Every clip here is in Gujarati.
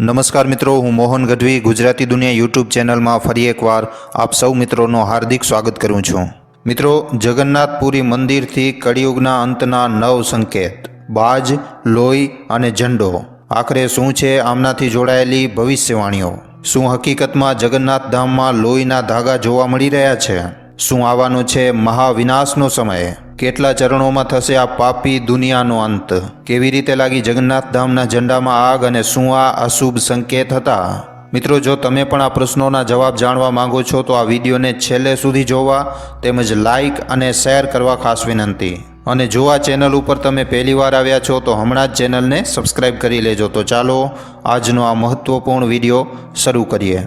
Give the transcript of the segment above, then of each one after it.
નમસ્કાર મિત્રો, હું મોહન ગઢવી, ગુજરાતી દુનિયા યુટ્યુબ ચેનલમાં ફરી એકવાર આપ સૌ મિત્રોનો હાર્દિક સ્વાગત કરું છું. મિત્રો, જગન્નાથપુરી મંદિરથી કળિયુગના અંતના નવ સંકેત, બાજ, લોહી અને ઝંડો. આખરે શું છે આમનાથી જોડાયેલી ભવિષ્યવાણીઓ? શું હકીકતમાં જગન્નાથ ધામમાં લોહીના ધાગા જોવા મળી રહ્યા છે? શું આવવાનો છે મહાવિનાશનો સમય? કેટલા ચરણોમાં થશે આ પાપી દુનિયાનો અંત? કેવી રીતે લાગી જગન્નાથ ધામના ઝંડામાં આગ અને શું આ અશુભ સંકેત હતા? મિત્રો, જો તમે પણ આ પ્રશ્નોના જવાબ જાણવા માંગો છો, તો આ વિડીયોને છેલ્લે સુધી જોવા તેમજ લાઈક અને શેર કરવા ખાસ વિનંતી. અને જો આ ચેનલ ઉપર તમે પહેલીવાર આવ્યા છો, તો હમણાં જ ચેનલને સબસ્ક્રાઇબ કરી લેજો. તો ચાલો આજનો આ મહત્વપૂર્ણ વીડિયો શરૂ કરીએ.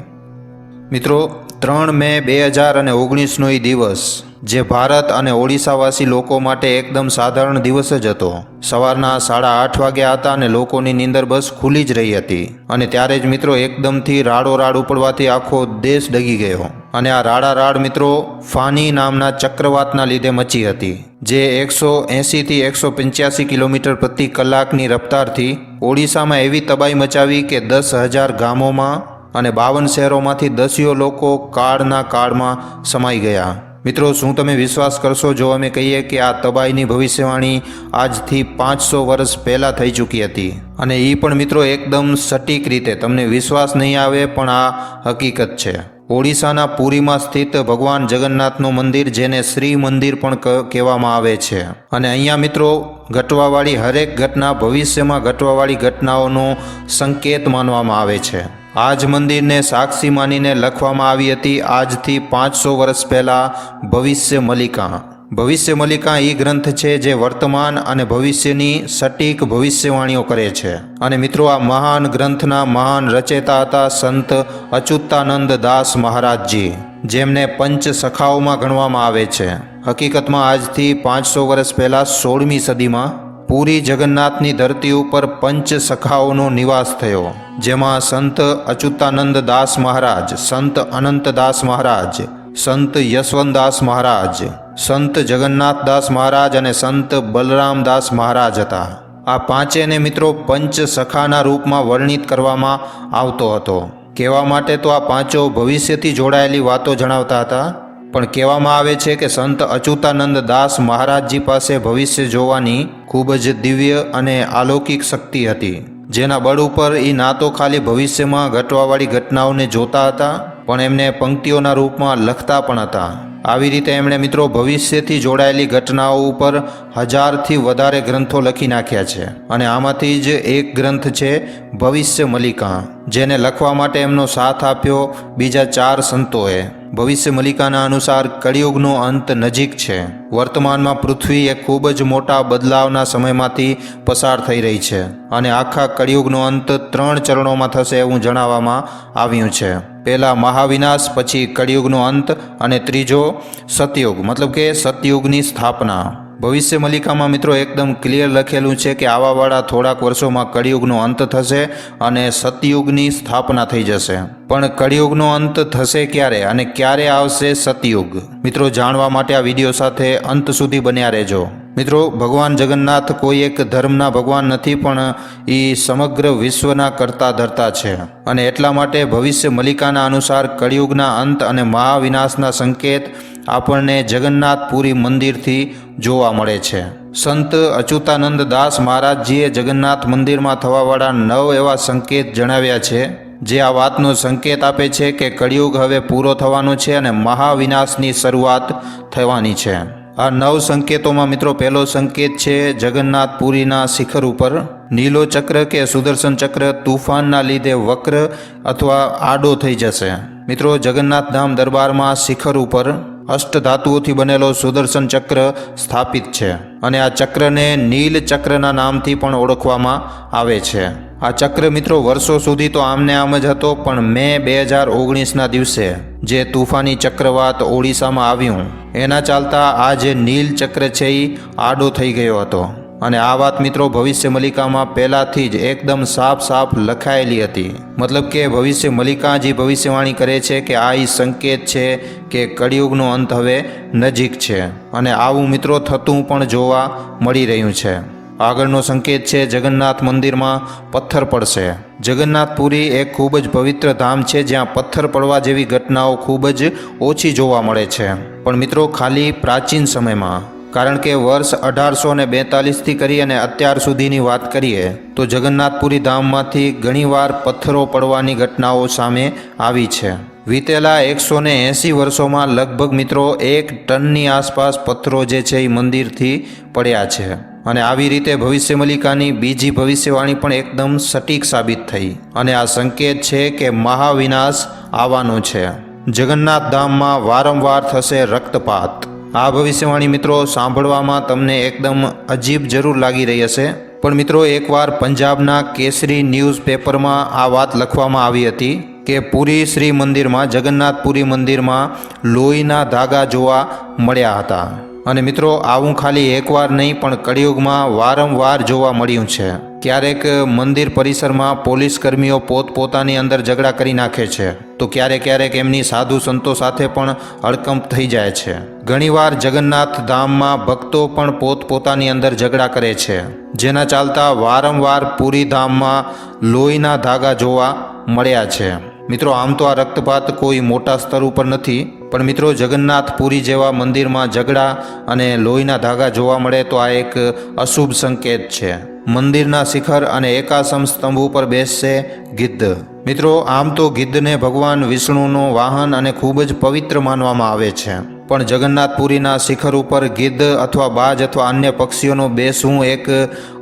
મિત્રો ત્રણ મે બે હજાર અને ઓગણીસનો એ દિવસ, જે ભારત અને ઓડિશાવાસી લોકો માટે એકદમ સાધારણ દિવસ જ હતો. સવારના સાડા આઠ વાગ્યા હતા અને લોકોની નીંદર બસ ખુલી જ રહી હતી. અને ત્યારે જ મિત્રો એકદમથી રાડો રાડ ઉપડવાથી આખો દેશ ડગી ગયો. અને આ રાડા રાડ મિત્રો ફાની નામના ચક્રવાતના લીધે મચી હતી. જે એકસો એંસીથી એકસો પંચ્યાસી કિલોમીટર પ્રતિ કલાકની રફતારથી ઓડિશામાં એવી તબાહી મચાવી કે દસ હજાર ગામોમાં અને બાવન શહેરોમાંથી દસિયો લોકો કાળના કાળમાં સમાઈ ગયા. મિત્રો, શું તમે વિશ્વાસ કરશો? જો અમે કહીએ કે આ તબાહીની ભવિષ્યવાણી આજથી પાંચસો વર્ષ પહેલાં થઈ ચૂકી હતી. અને એ પણ મિત્રો એકદમ સટીક રીતે, તમને વિશ્વાસ નહીં આવે, પણ આ હકીકત છે. ઓડિશાના પુરીમાં સ્થિત ભગવાન જગન્નાથનું મંદિર, જેને શ્રી મંદિર પણ કહેવામાં આવે છે. અને અહીંયા મિત્રો, ઘટવાવાળી હરેક ઘટના ભવિષ્યમાં ઘટવાવાળી ઘટનાઓનો સંકેત માનવામાં આવે છે. આ જ મંદિરને સાક્ષી માનીને લખવામાં આવી હતી આજથી પાંચસો વર્ષ પહેલાં ભવિષ્ય મલિકા. ભવિષ્ય મલિકા એ ગ્રંથ છે જે વર્તમાન અને ભવિષ્યની સટીક ભવિષ્યવાણીઓ કરે છે. અને મિત્રો, આ મહાન ગ્રંથના મહાન રચેતા હતા સંત અચ્યુતાનંદ દાસ મહારાજજી, જેમને પંચ સખાઓમાં ગણવામાં આવે છે. હકીકતમાં આજથી પાંચસો વર્ષ પહેલાં સોળમી સદીમાં પૂરી જગન્નાથની ધરતી ઉપર પંચ સખાઓનો નિવાસ થયો, જેમાં સંત અચ્યુતાનંદ દાસ મહારાજ, સંત અનંતદાસ મહારાજ, સંત યશવંતદાસ મહારાજ, સંત જગન્નાથદાસ મહારાજ અને સંત બલરામદાસ મહારાજ હતા. આ પાંચેને મિત્રો પંચ સખાના રૂપમાં વર્ણિત કરવામાં આવતો હતો. કહેવા માટે તો આ પાંચો ભવિષ્યથી જોડાયેલી વાતો જણાવતા હતા. પણ કહેવામાં આવે છે કે સંત અચ્યુતાનંદ દાસ મહારાજજી પાસે ભવિષ્ય જોવાની ખૂબ જ દિવ્ય અને અલૌકિક શક્તિ હતી. જેના બળ ઉપર એ ના તો ખાલી ભવિષ્યમાં ઘટવાવાળી ઘટનાઓને જોતા હતા, પણ એમને પંક્તિઓના રૂપમાં લખતા પણ હતા. આવી રીતે એમણે મિત્રો ભવિષ્યથી જોડાયેલી ઘટનાઓ ઉપર હજારથી વધારે ગ્રંથો લખી નાખ્યા છે. અને આમાંથી જ એક ગ્રંથ છે, ભવિષ્ય મલિકા, જેને લખવા માટે એમનો સાથ આપ્યો બીજા ચાર સંતોએ. ભવિષ્ય મલિકાના અનુસાર કળિયુગનો અંત નજીક છે. વર્તમાનમાં પૃથ્વી એ ખૂબ જ મોટા બદલાવના સમયમાંથી પસાર થઈ રહી છે. અને આખા કળિયુગનો અંત ત્રણ ચરણોમાં થશે એવું જણાવવામાં આવ્યું છે. પહેલા મહાવિનાશ, પછી કળિયુગનો અંત અને ત્રીજો સતયુગ. મતલબ કે સતયુગની સ્થાપના. ભવિષ્ય મલિકામાં મિત્રો એકદમ ક્લિયર લખેલું છે કે આવાવાળા થોડાક વર્ષોમાં કળિયુગનો અંત થશે અને સતયુગની સ્થાપના થઈ જશે. પણ કળિયુગનો અંત થશે ક્યારે અને ક્યારે આવશે સતયુગ? મિત્રો, જાણવા માટે આ વીડિયો સાથે અંત સુધી બન્યા રહેજો. મિત્રો, ભગવાન જગન્નાથ કોઈ એક ધર્મના ભગવાન નથી, પણ એ સમગ્ર વિશ્વના કરતા ધરતા છે. અને એટલા માટે ભવિષ્ય મલિકાના અનુસાર કળિયુગના અંત અને મહાવિનાશના સંકેત આપણને જગન્નાથપુરી મંદિરથી જોવા મળે છે. સંત અચ્યુતાનંદ દાસ મહારાજજીએ જગન્નાથ મંદિરમાં થવાવાળા નવ એવા સંકેત જણાવ્યા છે. જે આ વાતનો સંકેત આપે છે કે કળિયુગ હવે પૂરો થવાનો છે અને મહાવિનાશની શરૂઆત થવાની છે. આ નવ સંકેતોમાં મિત્રો પહેલો સંકેત છે જગન્નાથપુરીના શિખર ઉપર. નીલો ચક્ર કે સુદર્શન ચક્ર તુફાનના લીધે વક્ર અથવા આડો થઈ જશે. મિત્રો જગન્નાથ ધામ દરબારમાં શિખર ઉપર અષ્ટધાતુઓથી બનેલો સુદર્શન ચક્ર સ્થાપિત છે અને આ ચક્રને નીલ ચક્રના નામથી પણ ઓળખવામાં આવે છે. આ ચક્ર મિત્રો વર્ષો સુધી તો આમને આમ જ હતો, પણ મે બે હજાર ઓગણીસના દિવસે જે તુફાની ચક્રવાત ઓડિશામાં આવ્યું, એના ચાલતા આ જે નીલ ચક્ર છે એ આડો થઈ ગયો હતો. અને આ વાત મિત્રો ભવિષ્ય મલિકામાં પહેલાંથી જ એકદમ સાફ સાફ લખાયેલી હતી. મતલબ કે ભવિષ્ય મલિકા જે ભવિષ્યવાણી કરે છે કે આ એ સંકેત છે કે કળિયુગનો અંત હવે નજીક છે. અને આવું મિત્રો થતું પણ જોવા મળી રહ્યું છે. આગળનો સંકેત છે, જગન્નાથ મંદિરમાં પથ્થર પડશે. જગન્નાથપુરી એક ખૂબ જ પવિત્ર ધામ છે, જ્યાં પથ્થર પડવા જેવી ઘટનાઓ ખૂબ જ ઓછી જોવા મળે છે. પણ મિત્રો, ખાલી પ્રાચીન સમયમાં, કારણ કે વર્ષ અઢારસો ને બેતાલીસથી કરી અને અત્યાર સુધીની વાત કરીએ, તો જગન્નાથપુરી ધામમાંથી ઘણીવાર પથ્થરો પડવાની ઘટનાઓ સામે આવી છે. વીતેલા એકસો ને એંસી વર્ષોમાં લગભગ મિત્રો, એક ટનની આસપાસ પથ્થરો જે છે એ મંદિરથી પડ્યા છે. અને આવી રીતે ભવિષ્ય મલિકાની બીજી ભવિષ્યવાણી પણ એકદમ સટીક સાબિત થઈ. અને આ સંકેત છે કે મહાવિનાશ આવવાનો છે. જગન્નાથ ધામમાં વારંવાર થશે રક્તપાત. આ ભવિષ્યવાણી મિત્રો સાંભળવામાં તમને એકદમ અજીબ જરૂર લાગી રહી હશે. પણ મિત્રો એકવાર પંજાબના કેસરી ન્યૂઝ પેપરમાં આ વાત લખવામાં આવી હતી કે પુરી શ્રી મંદિરમાં, જગન્નાથપુરી મંદિરમાં લોહીના ધાગા જોવા મળ્યા હતા. અને મિત્રો, આવું ખાલી એકવાર નહીં, પણ કળિયુગમાં વારંવાર જોવા મળ્યું છે. ક્યારેક મંદિર પરિસરમાં પોલીસ કર્મીઓ પોતપોતાની અંદર ઝઘડા કરી નાખે છે. તો ક્યારેક ક્યારેક એમની સાધુ સંતો સાથે પણ હડકંપ થઈ જાય છે. ઘણીવાર જગન્નાથ ધામમાં ભક્તો પણ પોતપોતાની અંદર ઝઘડા કરે છે. જેના ચાલતા વારંવાર પુરી ધામમાં લોહીના ધાગા જોવા મળ્યા છે. મિત્રો, આમ તો આ રક્તપાત કોઈ મોટા સ્તર ઉપર નથી, પણ મિત્રો, જગન્નાથપુરી જેવા મંદિરમાં ઝઘડા અને લોહીના ધાગા જોવા મળે તો આ એક અશુભ સંકેત છે. મંદિરના શિખર અને એકાસમ સ્તંભ ઉપર બેસશે ગિદ્ધ. મિત્રો, આમ તો ગિદ્ધને ભગવાન વિષ્ણુનો વાહન અને ખૂબ જ પવિત્ર માનવામાં આવે છે. પણ જગન્નાથપુરીના શિખર ઉપર ગિદ્ધ અથવા બાજ અથવા અન્ય પક્ષીઓનો બેસવું એક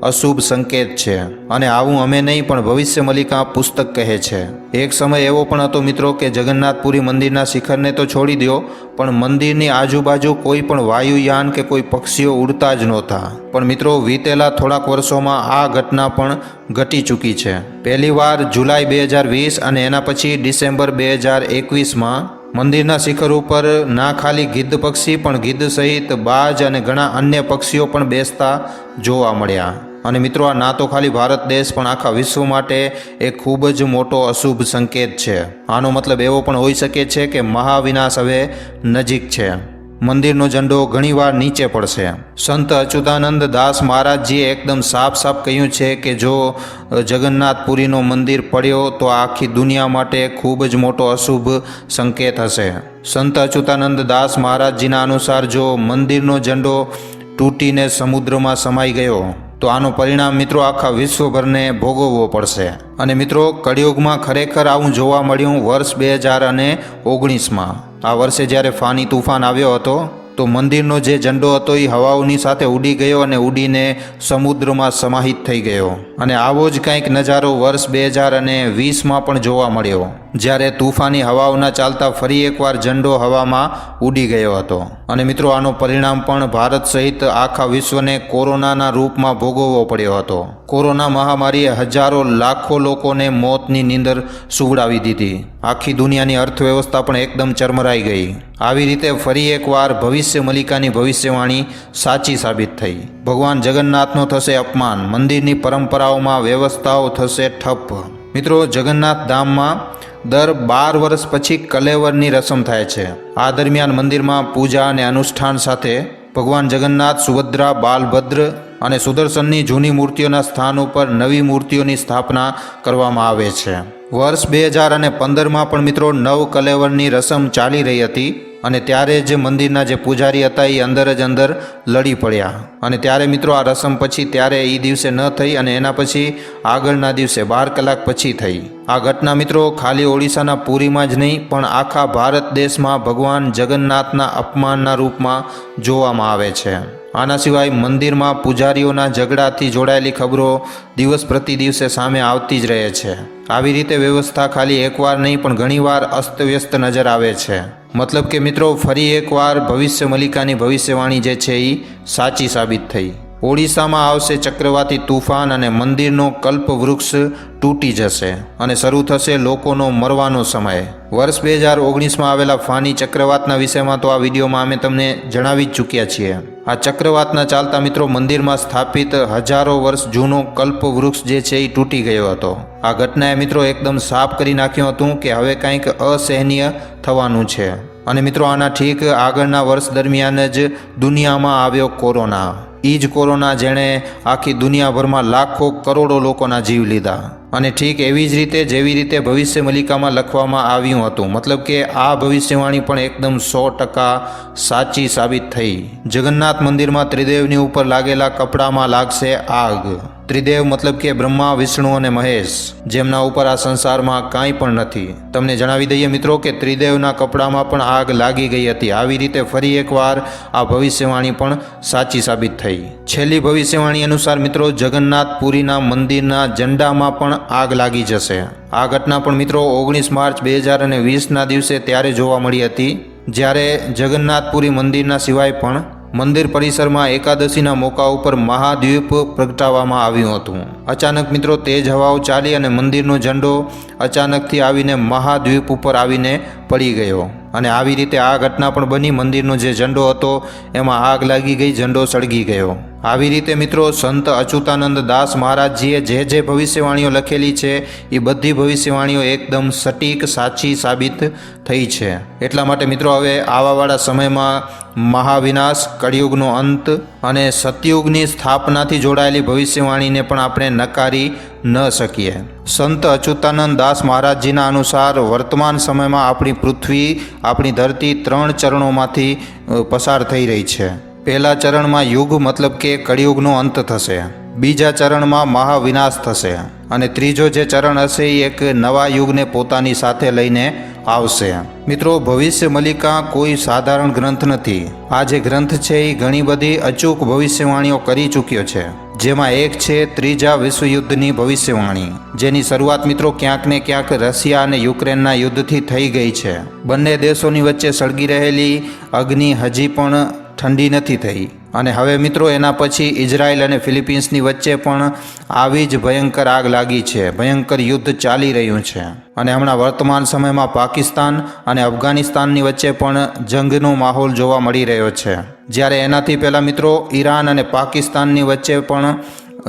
અશુભ સંકેત છે. અને આવું અમે નહીં, પણ ભવિષ્ય મલિકા પુસ્તક કહે છે. એક સમય એવો પણ હતો મિત્રો કે જગન્નાથપુરી મંદિરના શિખરને તો છોડી દો પણ મંદિરની આજુબાજુ કોઈ પણ વાયુયાન કે કોઈ પક્ષીઓ ઉડતા જ નહોતા. પણ મિત્રો, વીતેલા થોડાક વર્ષોમાં આ ઘટના પણ ઘટી ચૂકી છે. પહેલીવાર જુલાઈ બે હજાર વીસ અને એના પછી ડિસેમ્બર બે હજાર એકવીસમાં મંદિરના શિખર ઉપર ના ખાલી ગિદ્ધ પક્ષી પણ ગિદ્ધ સહિત બાજ અને ઘણા અન્ય પક્ષીઓ પણ બેસતા જોવા મળ્યા. અને મિત્રો, આ ના તો ખાલી ભારત દેશ, પણ આખા વિશ્વ માટે એક ખૂબ જ મોટો અશુભ સંકેત છે. આનો મતલબ એવો પણ હોઈ શકે છે કે મહાવિનાશ હવે નજીક છે. મંદિરનો ઝંડો ઘણીવાર નીચે પડશે. સંત અચ્યુતાનંદ દાસ મહારાજજીએ એકદમ સાફ સાફ કહ્યું છે કે જો જગન્નાથપુરીનો મંદિર પડ્યો તો આખી દુનિયા માટે ખૂબ જ મોટો અશુભ સંકેત હશે. સંત અચ્યુતાનંદ દાસ મહારાજજીના અનુસાર જો મંદિરનો ઝંડો તૂટીને સમુદ્રમાં સમાઈ ગયો, તો આનું પરિણામ મિત્રો આખા વિશ્વભરને ભોગવવો પડશે. અને મિત્રો, કળિયુગમાં ખરેખર આવું જોવા મળ્યું વર્ષ બે હજાર અને ઓગણીસમાં. આ વર્ષે જ્યારે ફાની તુફાન આવ્યો હતો, તો મંદિરનો જે ઝંડો હતો એ હવાઓની સાથે ઉડી ગયો અને ઉડીને સમુદ્રમાં સમાહિત થઈ ગયો. અને આવો જ કંઈક નજારો વર્ષ બે હજાર અને વીસમાં પણ જોવા મળ્યો. જ્યારે તુફાની હવાઓના ચાલતા ફરી એકવાર ઝંડો હવામાં ઉડી ગયો હતો. અને મિત્રો, આનો પરિણામ પણ ભારત સહિત આખા વિશ્વને કોરોનાના રૂપમાં ભોગવવો પડ્યો હતો. કોરોના મહામારીએ હજારો લાખો લોકોને મોતની નીંદર સુવડાવી દીધી. આખી દુનિયાની અર્થવ્યવસ્થા પણ એકદમ ચરમરાઈ ગઈ. આવી રીતે ફરી એકવાર ભવિષ્ય મલિકાની ભવિષ્યવાણી સાચી સાબિત થઈ. ભગવાન જગન્નાથનો થશે અપમાન. મંદિરની પરંપરાઓમાં વ્યવસ્થાઓ થશે ઠપ મિત્રો, જગન્નાથ ધામમાં દર બાર વર્ષ પછી કલેવરની રસમ થાય છે. આ દરમિયાન મંદિરમાં પૂજા અને અનુષ્ઠાન સાથે ભગવાન જગન્નાથ, સુભદ્રા, બાલભદ્ર અને સુદર્શનની જૂની મૂર્તિઓના સ્થાન ઉપર નવી મૂર્તિઓની સ્થાપના કરવામાં આવે છે. વર્ષ બે હજાર અને પંદરમાં પણ મિત્રો નવ કલેવરની રસમ ચાલી રહી હતી. અને ત્યારે જ મંદિરના જે પૂજારી હતા એ અંદર જ અંદર લડી પડ્યા. અને ત્યારે મિત્રો આ રસમ પછી ત્યારે એ દિવસે ન થઈ અને એના પછી આગળના દિવસે બાર કલાક પછી થઈ. આ ઘટના મિત્રો ખાલી ઓડિશાના પુરીમાં જ નહીં, પણ આખા ભારત દેશમાં ભગવાન જગન્નાથના અપમાનના રૂપમાં જોવામાં આવે છે. આના સિવાય મંદિરમાં પૂજારીઓના ઝઘડાથી જોડાયેલી ખબરો દિવસ પ્રતિ દિવસે સામે આવતી જ રહે છે. આવી રીતે વ્યવસ્થા ખાલી એકવાર નહીં, પણ ઘણીવાર અસ્તવ્યસ્ત નજર આવે છે. મતલબ કે મિત્રો ફરી એકવાર ભવિષ્ય મલિકાની ભવિષ્યવાણી જે છે એ સાચી સાબિત થઈ. ઓડિશામાં આવશે ચક્રવાતી તુફાન અને મંદિરનો કલ્પવૃક્ષ તૂટી જશે અને શરૂ થશે લોકોનો મરવાનો સમય. વર્ષ બે હજાર ઓગણીસમાં આવેલા ફાની ચક્રવાતના વિષયમાં તો આ વિડીયોમાં અમે તમને જણાવી જ ચૂક્યા છીએ. આ ચક્રવાતના ચાલતા મિત્રો મંદિરમાં સ્થાપિત હજારો વર્ષ જૂનો કલ્પવૃક્ષ જે છે એ તૂટી ગયો હતો. આ ઘટનાએ મિત્રો એકદમ સાફ કરી નાખ્યું હતું કે હવે કંઈક અસહનીય થવાનું છે. અને મિત્રો આના ઠીક આગળના વર્ષ દરમિયાન જ દુનિયામાં આવ્યો કોરોના. એ જ કોરોના જેણે આખી દુનિયાભરમાં લાખો કરોડો લોકોના જીવ લીધા. અને ઠીક એવી જ રીતે જેવી રીતે ભવિષ્ય મલિકામાં લખવામાં આવ્યું હતું. મતલબ કે આ ભવિષ્યવાણી પણ એકદમ સો ટકા સાચી સાબિત થઈ. જગન્નાથ મંદિરમાં ત્રિદેવની ઉપર લાગેલા કપડામાં લાગશે આગ. ત્રિદેવ મતલબ કે બ્રહ્મા, વિષ્ણુ અને મહેશ, જેમના ઉપર આ સંસારમાં કાંઈ પણ નથી. તમને જણાવી દઈએ મિત્રો કે ત્રિદેવના કપડામાં પણ આગ લાગી ગઈ હતી. આવી રીતે ફરી એકવાર આ ભવિષ્યવાણી પણ સાચી સાબિત થઈ. છેલ્લી ભવિષ્યવાણી અનુસાર મિત્રો જગન્નાથ પુરીના મંદિરના ઝંડામાં પણ આગ લાગી જશે. આ ઘટના પણ મિત્રો ઓગણીસ માર્ચ બે હજાર અને વીસના દિવસે ત્યારે જોવા મળી હતી, જ્યારે જગન્નાથપુરી મંદિરના સિવાય પણ મંદિર પરિસરમાં એકાદશીના મોકા ઉપર મહાદ્વીપ પ્રગટાવવામાં આવ્યું હતું. અચાનક મિત્રો તેજ હવાઓ ચાલી અને મંદિરનો ઝંડો અચાનકથી આવીને મહાદ્વીપ ઉપર આવીને પડી ગયો. અને આવી રીતે આ ઘટના પણ બની. મંદિરનો જે ઝંડો હતો, એમાં આગ લાગી ગઈ, ઝંડો સળગી ગયો. આવી રીતે મિત્રો, સંત અચ્યુતાનંદ દાસ મહારાજજીએ જે જે ભવિષ્યવાણીઓ લખેલી છે, એ બધી ભવિષ્યવાણીઓ એકદમ સટીક, સાચી સાબિત થઈ છે. એટલા માટે મિત્રો, હવે આવાવાળા સમયમાં મહાવિનાશ, કળિયુગનો અંત અને સતયુગની સ્થાપનાથી જોડાયેલી ભવિષ્યવાણીને પણ આપણે નકારી ન શકીએ. સંત અચ્યુતાનંદ દાસ મહારાજજીના અનુસાર વર્તમાન સમયમાં આપણી પૃથ્વી, આપણી ધરતી ત્રણ ચરણોમાંથી પસાર થઈ રહી છે. પહેલા ચરણમાં યુગ મતલબ કે કળિયુગનો અંત થશે. બીજા ચરણમાં મહાવિનાશ થશે. અને ત્રીજો જે ચરણ હશે એ એક નવા યુગને પોતાની સાથે લઈને આવશે. મિત્રો, ભવિષ્ય મલિકા કોઈ સાધારણ ગ્રંથ નથી. આ જે ગ્રંથ છે એ ઘણી બધી અચૂક ભવિષ્યવાણીઓ કરી ચૂક્યો છે. જેમાં એક છે ત્રીજા વિશ્વયુદ્ધની ભવિષ્યવાણી, જેની શરૂઆત મિત્રો ક્યાંક ને ક્યાંક રશિયા અને યુક્રેનના યુદ્ધથી થઈ ગઈ છે. બંને દેશોની વચ્ચે સળગી રહેલી અગ્નિ હજી પણ ઠંડી નથી થઈ. અને હવે મિત્રો, એના પછી ઇઝરાયલ અને ફિલિપિન્સની વચ્ચે પણ આવી જ ભયંકર આગ લાગી છે. ભયંકર યુદ્ધ ચાલી રહ્યું છે. અને હમણાં વર્તમાન સમયમાં પાકિસ્તાન અને અફઘાનિસ્તાનની વચ્ચે પણ જંગનો માહોલ જોવા મળી રહ્યો છે. જ્યારે એનાથી પહેલાં મિત્રો, ઈરાન અને પાકિસ્તાનની વચ્ચે પણ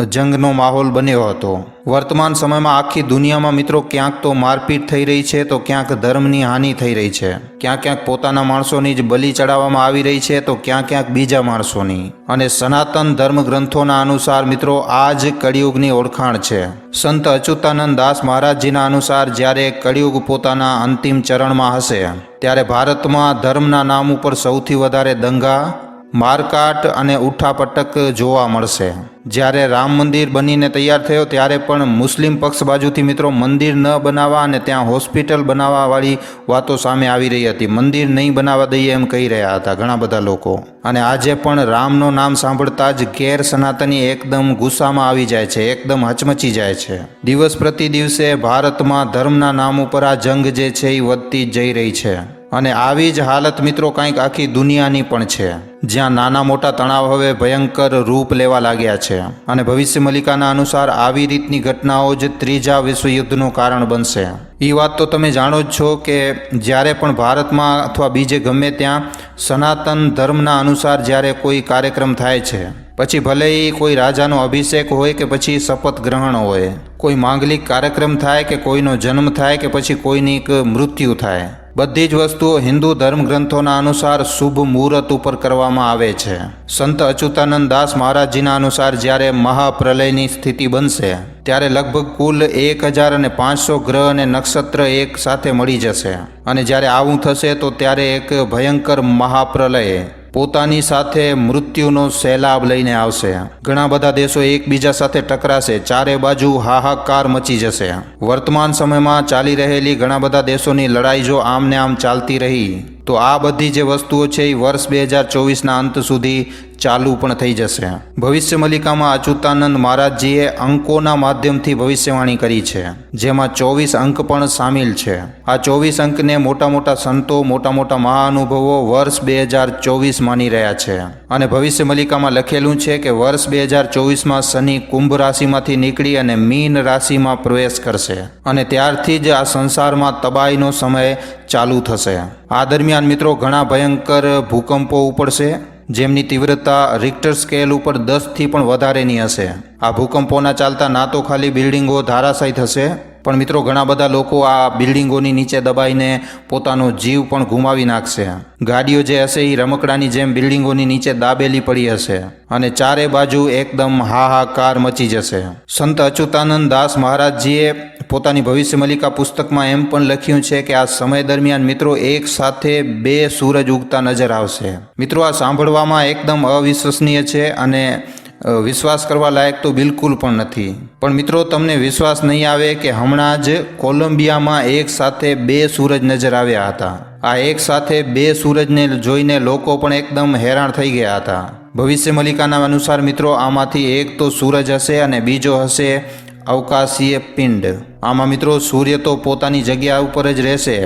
જંગનો માહોલ બન્યો હતો. વર્તમાન સમયમાં આખી દુનિયામાં મિત્રો ક્યાંક તો મારપીટ થઈ રહી છે તો ક્યાંક ધર્મની હાનિ થઈ રહી છે. ક્યાંક ક્યાંક પોતાના માણસોની જ બલિ ચડાવવામાં આવી રહી છે તો ક્યાંક ક્યાંક બીજા માણસોની. અને સનાતન ધર્મ ગ્રંથોના અનુસાર મિત્રો આ જ કળિયુગની ઓળખાણ છે. સંત અચ્યુતાનંદ દાસ મહારાજજીના અનુસાર જ્યારે કળિયુગ પોતાના અંતિમ ચરણમાં હશે, ત્યારે ભારતમાં ધર્મના નામ ઉપર સૌથી વધારે દંગા મારકાટ અને ઉઠાપટક જોવા મળશે. જ્યારે રામ મંદિર બનીને તૈયાર થયો, ત્યારે પણ મુસ્લિમ પક્ષ બાજુથી મિત્રો મંદિર ન બનાવવા અને ત્યાં હોસ્પિટલ બનાવવાવાળી વાતો સામે આવી રહી હતી. મંદિર નહીં બનાવવા દઈએ એમ કહી રહ્યા હતા ઘણા બધા લોકો. અને આજે પણ રામનો નામ સાંભળતા જ ગેર સનાતની એકદમ ગુસ્સામાં આવી જાય છે, એકદમ હચમચી જાય છે. દિવસ પ્રતિ દિવસે ભારતમાં ધર્મના નામ ઉપર આ જંગ જે છે એ વધતી જઈ રહી છે. અને આવી જ હાલત મિત્રો કંઈક આખી દુનિયાની પણ છે. જ્યાં નાના મોટા તણાવ હવે ભયંકર રૂપ લેવા લાગ્યા છે. અને ભવિષ્ય મલિકાના અનુસાર આવી રીતની ઘટનાઓ જ ત્રીજા વિશ્વયુદ્ધનું કારણ બનશે. એ વાત તો તમે જાણો જ છો કે જ્યારે પણ ભારતમાં અથવા બીજે ગમે ત્યાં સનાતન ધર્મના અનુસાર જ્યારે કોઈ કાર્યક્રમ થાય છે, પછી ભલે એ કોઈ રાજાનો અભિષેક હોય કે પછી શપથ ગ્રહણ હોય, કોઈ માંગલિક કાર્યક્રમ થાય કે કોઈનો જન્મ થાય કે પછી કોઈની એક મૃત્યુ થાય. બધી જ વસ્તુઓ હિન્દુ ધર્મ ગ્રંથોના અનુસાર શુભ મુહૂર્ત ઉપર કરવામાં આવે છે. સંત અચ્યુતાનંદ દાસ મહારાજજીના અનુસાર જ્યારે મહાપ્રલયની સ્થિતિ બનશે, ત્યારે લગભગ કુલ એક હજાર અને પાંચસો ગ્રહ અને નક્ષત્ર એક સાથે મળી જશે. અને જ્યારે આવું થશે, તો ત્યારે એક ભયંકર મહાપ્રલય પોતાની સાથે મૃત્યુનો સૈલાબ લઈને આવશે. ઘણા બધા દેશો એકબીજા સાથે ટકરાશે. ચારે બાજુ હાહાકાર મચી જશે. વર્તમાન સમયમાં ચાલી રહેલી ઘણા બધા દેશોની લડાઈ જો આમને આમ ચાલતી રહી. તો આ બધી જે વસ્તુઓ છે એ વર્ષ બે હજાર ચોવીસના અંત સુધી ચાલુ પણ થઈ જશે. ભવિષ્ય મલિકામાં અચ્યુતાનંદ મહારાજજીએ અંકોના માધ્યમથી ભવિષ્યવાણી કરી છે. જેમાં ચોવીસ અંક પણ સામેલ છે. આ ચોવીસ અંકને મોટા મોટા સંતો, મોટા મોટા મહાનુભવો વર્ષ બે હજાર ચોવીસ માની રહ્યા છે. અને ભવિષ્ય મલિકામાં લખેલું છે કે વર્ષ બે હજાર ચોવીસમાં શનિ કુંભ રાશિમાંથી નીકળી અને મીન રાશિમાં પ્રવેશ કરશે. અને ત્યારથી જ આ સંસારમાં તબાહીનો સમય ચાલુ થશે. આ દરમિયાન મિત્રો ઘણા ભયંકર ભૂકંપો ઉપડશે, જેમની તીવ્રતા રિક્ટર સ્કેલ ઉપર દસથી પણ વધારેની હશે. આ ભૂકંપોના ચાલતા ના તો ખાલી બિલ્ડિંગો ધારાશાયી થશે પણ મિત્રો, ઘણા બધા લોકો આ બિલ્ડિંગોની નીચે દબાઈને પોતાનો જીવ પણ ગુમાવી નાખશે. ગાડીઓ જે હશે એ રમકડાની જેમ બિલ્ડિંગોની નીચે દાબેલી પડી હશે અને ચારે બાજુ એકદમ હાહાકાર મચી જશે. સંત અચ્યુતાનંદ દાસ મહારાજજીએ પોતાની ભવિષ્ય મલિકા પુસ્તકમાં એમ પણ લખ્યું છે કે આ સમય દરમિયાન મિત્રો એક સાથે બે સૂરજ ઉગતા નજર આવશે. મિત્રો, આ સાંભળવામાં એકદમ અવિશ્વસનીય છે અને વિશ્વાસ કરવા લાયક તો બિલકુલ પણ નથી. પણ મિત્રો, તમને વિશ્વાસ નહીં આવે કે હમણાં જ કોલંબિયામાં એક સાથે બે સૂરજ નજર આવ્યા હતા. આ એક સાથે બે સૂરજને જોઈને લોકો પણ એકદમ હેરાન થઈ ગયા હતા. ભવિષ્ય મલિકાના અનુસાર મિત્રો, આમાંથી એક તો સૂરજ હશે અને બીજો હશે અવકાશીય પિંડ. આમાં મિત્રો સૂર્ય તો પોતાની જગ્યા ઉપર જ રહેશે,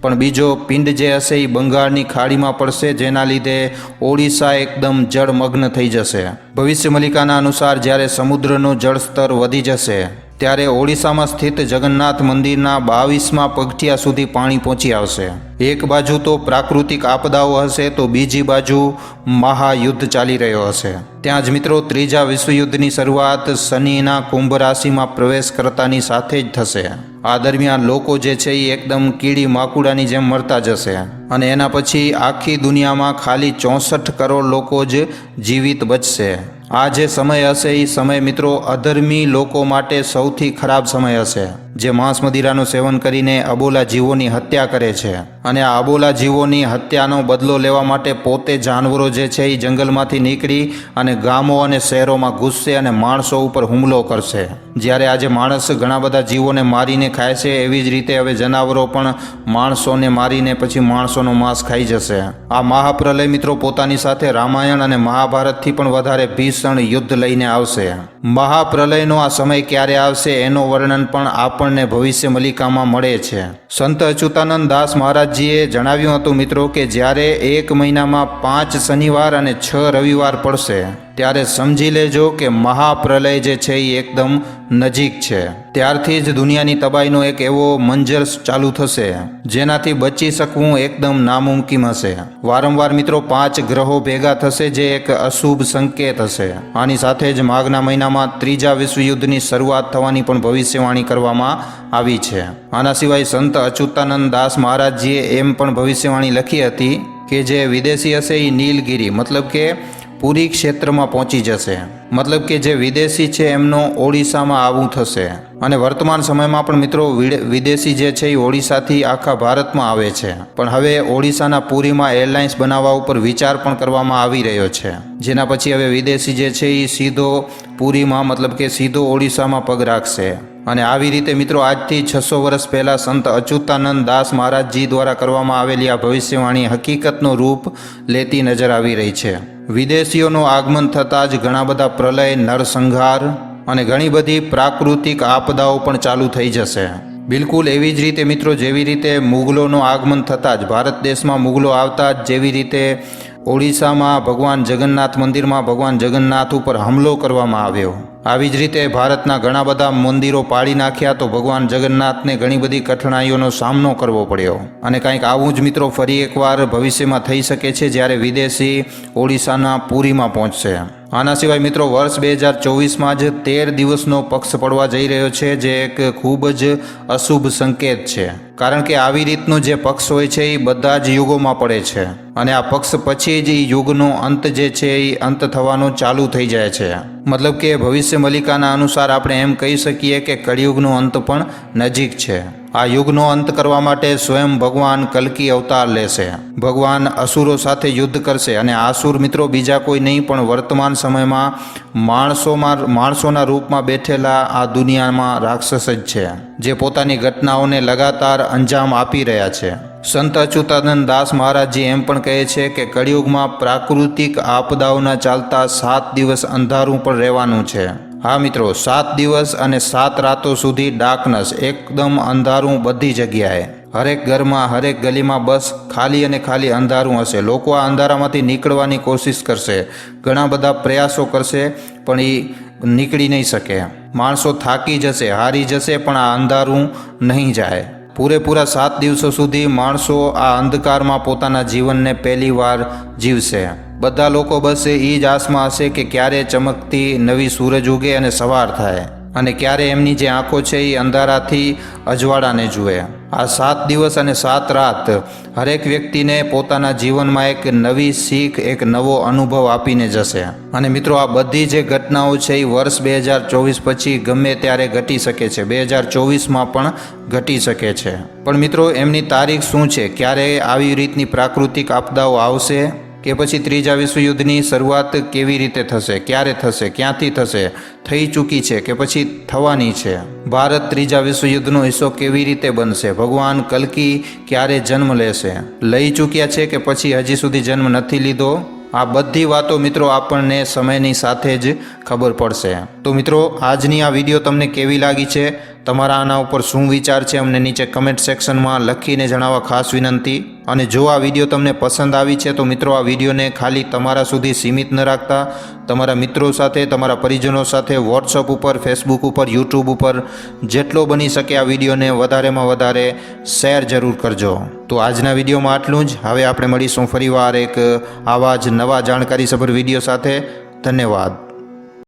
પણ બીજો પિંડ જે હશે એ બંગાળની ખાડીમાં પડશે, જેના લીધે ઓડિશા એકદમ જળમગ્ન થઈ જશે. ભવિષ્ય મલિકાના અનુસાર જ્યારે સમુદ્રનું જળસ્તર વધી જશે ત્યારે ઓડિશામાં સ્થિત જગન્નાથ મંદિરના બાવીસમાં પગથિયા સુધી પાણી પહોંચી આવશે. એક બાજુ તો પ્રાકૃતિક આપદાઓ હશે તો બીજી બાજુ મહાયુદ્ધ ચાલી રહ્યો હશે. ત્યાં જ મિત્રો ત્રીજા વિશ્વયુદ્ધની શરૂઆત શનિના કુંભ રાશિમાં પ્રવેશ કરતાની સાથે જ થશે. આ દરમિયાન લોકો જે છે એ એકદમ કીડી માકુડાની જેમ મરતા જશે અને એના પછી આખી દુનિયામાં ખાલી ચોસઠ કરોડ લોકો જ જીવિત બચશે. આ જે સમય હશે એ સમય મિત્રો અધર્મી લોકો માટે સૌથી ખરાબ સમય હશે. જે માંસ મદિરાનું સેવન કરીને અબોલા જીવોની હત્યા કરે છે. અને આ અબોલા જીવોની હત્યાનો બદલો લેવા માટે પોતે જાનવરો જે છે એ જંગલમાંથી નીકળી અને ગામો અને શહેરોમાં ઘૂસશે અને માણસો ઉપર હુમલો કરશે. જ્યારે આજે માણસ ઘણા બધા જીવોને મારીને ખાય છે, એવી જ રીતે હવે જનાવરો પણ માણસોને મારીને પછી માણસોનો માંસ ખાઈ જશે. આ મહાપ્રલય મિત્રો પોતાની સાથે રામાયણ અને મહાભારતથી પણ વધારે ભીષણ યુદ્ધ લઈને આવશે. મહાપ્રલયનો આ સમય ક્યારે આવશે એનો વર્ણન પણ આપણને ભવિષ્ય મલિકામાં મળે છે. સંત અચ્યુતાનંદ દાસ મહારાજજીએ જણાવ્યું હતું મિત્રો કે જ્યારે એક મહિનામાં પાંચ શનિવાર અને છ રવિવાર પડશે. ત્યારે સમજી લેજો કે મહાપ્રલય જે છે એ એકદમ નજીક છે. ત્યારથી જ દુનિયાની તબાહીનો એક એવો મંજર ચાલુ થશે, જેનાથી બચી શકવું એકદમ નામુમકિન હશે. વારંવાર મિત્રો પાંચ ગ્રહો ભેગા થશે જે એક અશુભ સંકેત હશે. આની સાથે જ માઘના મહિનામાં ત્રીજા વિશ્વયુદ્ધની શરૂઆત થવાની પણ ભવિષ્યવાણી કરવામાં આવી છે. આના સિવાય સંત અચ્યુતાનંદ દાસ મહારાજજીએ એમ પણ ભવિષ્યવાણી લખી હતી કે જે વિદેશી હશે એ નીલગિરી, મતલબ કે પુરી ક્ષેત્રમાં પહોંચી જશે. મતલબ કે જે વિદેશી છે એમનો ઓડિશામાં આવવું થશે. અને વર્તમાન સમયમાં પણ મિત્રો વિદેશી જે છે એ ઓડિશાથી આખા ભારતમાં આવે છે. પણ હવે ઓડિશાના પુરીમાં એરલાઇન્સ બનાવવા ઉપર વિચાર પણ કરવામાં આવી રહ્યો છે. જેના પછી હવે વિદેશી જે છે એ સીધો પુરીમાં, મતલબ કે સીધો ઓડિશામાં પગ રાખશે. અને આવી રીતે મિત્રો આજથી છસો વર્ષ પહેલાં સંત અચ્યુતાનંદ દાસ મહારાજજી દ્વારા કરવામાં આવેલી આ ભવિષ્યવાણી હકીકતનું રૂપ લેતી નજર આવી રહી છે. વિદેશીઓનું આગમન થતાં જ ઘણા બધા પ્રલય, નરસંહાર અને ઘણી બધી પ્રાકૃતિક આપદાઓ પણ ચાલુ થઈ જશે. બિલકુલ એવી જ રીતે મિત્રો, જેવી રીતે મુગલોનું આગમન થતાં જ, ભારત દેશમાં મુગલો આવતા જ જેવી રીતે ઓડિશામાં ભગવાન જગન્નાથ મંદિરમાં ભગવાન જગન્નાથ ઉપર હુમલો કરવામાં આવ્યો. આવી જ રીતે ભારતના ઘણા બધા મંદિરો પાડી નાખ્યા તો ભગવાન જગન્નાથને ઘણી બધી કઠણાઈઓનો સામનો કરવો પડ્યો. અને કંઈક આવું જ મિત્રો ફરી એકવાર ભવિષ્યમાં થઈ શકે છે જ્યારે વિદેશી ઓડિશાના પુરીમાં પહોંચશે. આના સિવાય મિત્રો, વર્ષ બે હજાર ચોવીસમાં જ તેર દિવસનો પક્ષ પડવા જઈ રહ્યો છે, જે એક ખૂબ જ અશુભ સંકેત છે. કારણ કે આવી રીતનો જે પક્ષ હોય છે એ બધા જ યુગોમાં પડે છે. અને આ પક્ષ પછી જ યુગનો અંત જે છે એ અંત થવાનો ચાલુ થઈ જાય છે. મતલબ કે ભવિષ્ય મલિકાના અનુસાર આપણે એમ કહી શકીએ કે કળિયુગનો અંત પણ નજીક છે. આ યુગનો અંત કરવા માટે સ્વયં ભગવાન કલ્કી અવતાર લેશે. ભગવાન અસુરો સાથે યુદ્ધ કરશે અને આસુર મિત્રો બીજા કોઈ નહીં, પણ વર્તમાન સમયમાં માણસોમાં, માણસોના રૂપમાં બેઠેલા આ દુનિયામાં રાક્ષસ જ છે, જે પોતાની ઘટનાઓને લગાતાર અંજામ આપી રહ્યા છે. સંત અચ્યુતાનંદ દાસ મહારાજજી એમ પણ કહે છે કે કળિયુગમાં પ્રાકૃતિક આપદાઓના ચાલતા સાત દિવસ અંધારું પણ રહેવાનું છે. હા મિત્રો, સાત દિવસ અને સાત રાતો સુધી ડાર્કનેસ એકદમ અંધારું બધી જગ્યાએ. હરેક ઘરમાં, હરેક ગલીમાં બસ ખાલી અને ખાલી અંધારું હશે. લોકો આ અંધારામાંથી નીકળવાની કોશિશ કરશે. ઘણા બધા પ્રયાસો કરશે, પણ એ નીકળી નહીં શકે. માણસો થાકી જશે, હારી જશે, પણ આ અંધારું નહીં જાય. પૂરેપૂરા સાત દિવસો સુધી માણસો આ અંધકારમાં પોતાના જીવનને પહેલીવાર જીવશે. બધા લોકો બસ એ જ આસમાં હશે કે ક્યારે ચમકતી નવી સૂરજ ઉગે અને સવાર થાય અને ક્યારે એમની જે આંખો છે એ અંધારાથી અજવાળાને જુએ. આ સાત દિવસ અને સાત રાત હરેક વ્યક્તિને પોતાના જીવનમાં એક નવી શીખ, એક નવો અનુભવ આપીને જશે. અને મિત્રો, આ બધી જે ઘટનાઓ છે એ વર્ષ બે હજાર ચોવીસ પછી ગમે ત્યારે ઘટી શકે છે. બે હજાર ચોવીસમાં પણ ઘટી શકે છે. પણ મિત્રો, એમની તારીખ શું છે? ક્યારે આવી રીતની પ્રાકૃતિક આપદાઓ આવશે? કે પછી ત્રીજા વિશ્વયુદ્ધની શરૂઆત કેવી રીતે થશે, ક્યારે થશે, ક્યાંથી થશે, થઈ ચૂકી છે કે પછી થવાની છે? ભારત ત્રીજા વિશ્વયુદ્ધનો હિસ્સો કેવી રીતે બનશે? ભગવાન કલ્કી ક્યારે જન્મ લેશે? લઈ ચૂક્યા છે કે પછી હજી સુધી જન્મ નથી લીધો? આ બધી વાતો મિત્રો આપણને સમયની સાથે જ ખબર પડશે. તો મિત્રો, આજની આ વીડિયો તમને કેવી લાગી છે? તમારા આના ઉપર શું વિચાર છે અમને નીચે કમેન્ટ સેક્શનમાં લખીને જણાવવા ખાસ વિનંતી. અને જો આ વીડિયો તમને પસંદ આવી છે, તો મિત્રો આ વિડીયોને ખાલી તમારા સુધી સીમિત ન રાખતા. તમારા મિત્રો સાથે, તમારા પરિજનો સાથે વોટ્સઅપ ઉપર ફેસબુક ઉપર યુટ્યુબ ઉપર જેટલો બની શકે આ વિડીયોને વધારેમાં વધારે શેર જરૂર કરજો. તો આજના વિડીયોમાં આટલું જ. હવે આપણે મળીશું ફરીવાર એક આવા જ નવા જાણકારીસભર વીડિયો સાથે. ધન્યવાદ.